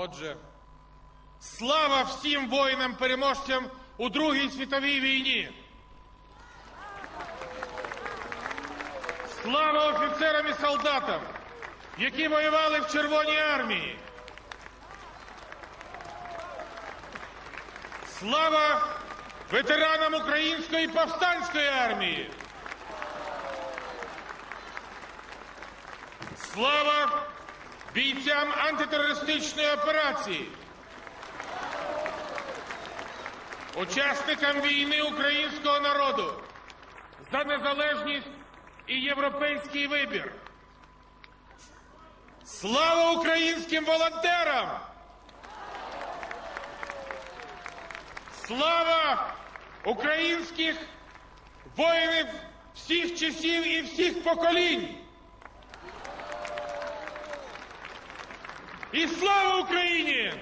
Отже, слава всім воїнам-переможцям у Другій світовій війні. Слава офіцерам і солдатам, які воювали в Червоній армії. Слава ветеранам Української повстанської армії. Слава бійцям антитерористичної операції. Учасникам війни українського народу за незалежність і європейський вибір. Слава українським волонтерам! Слава українських воїнів всіх часів і всіх поколінь! І слава Україні!